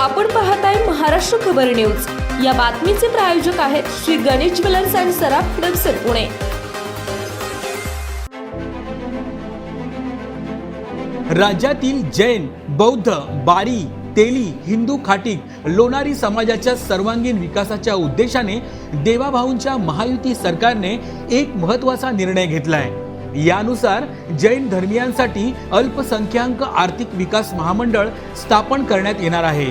आपण पाहताय महाराष्ट्र खबर न्यूज. या बातमीचे प्रायोजक आहेत श्री गणेश ज्वेलर्स अँड सराफ हडपसर पुणे. राज्यातील जैन बौद्ध बारी तेली हिंदू खाटीक लोणारी समाजाच्या सर्वांगीण विकासाच्या उद्देशाने देवाभाऊंच्या महायुती सरकारने एक महत्त्वाचा निर्णय घेतलाय. यानुसार जैन धर्मियांसाठी अल्पसंख्याक आर्थिक विकास महामंडळ स्थापन करण्यात येणार आहे.